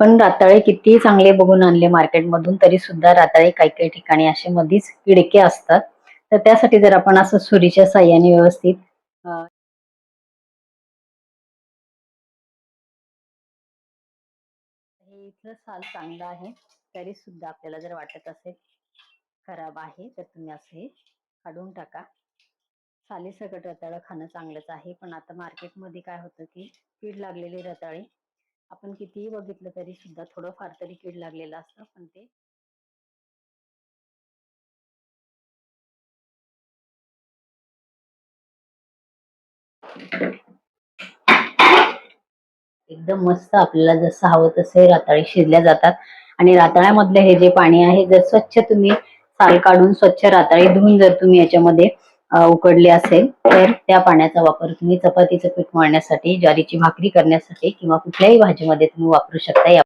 आपण राताळे किती चांगले बघून आणले मार्केटमधून तरी सुद्धा राताळे काही काही ठिकाणी असे मधीच किडके असतात. तर त्यासाठी जर आपण असं सुरीच्या साह्याने व्यवस्थित हे इथलं साल चांगलं आहे तरी सुद्धा आपल्याला जर वाटत असेल खराब आहे तर तुम्ही असं हे काढून टाका. सालीसकट रताळं खाणं चांगलंच आहे पण आता मार्केटमध्ये काय होतं की कीड लागलेली रताळी आपण कितीही बघितलं तरी सुद्धा थोडंफार तरी कीड लागलेलं असतं पण ते एकदम मस्त आपल्याला जसं हवं तसे रताळी शिजल्या जातात. आणि राताळ्यामधलं हे जे पाणी आहे जर स्वच्छ तुम्ही साल काढून स्वच्छ राताळी धुवून जर तुम्ही याच्यामध्ये उकडले असेल तर त्या पाण्याचा वापर तुम्ही चपातीचं पीठ मळण्यासाठी ज्वारीची भाकरी करण्यासाठी किंवा कुठल्याही भाजीमध्ये तुम्ही वापरू शकता. या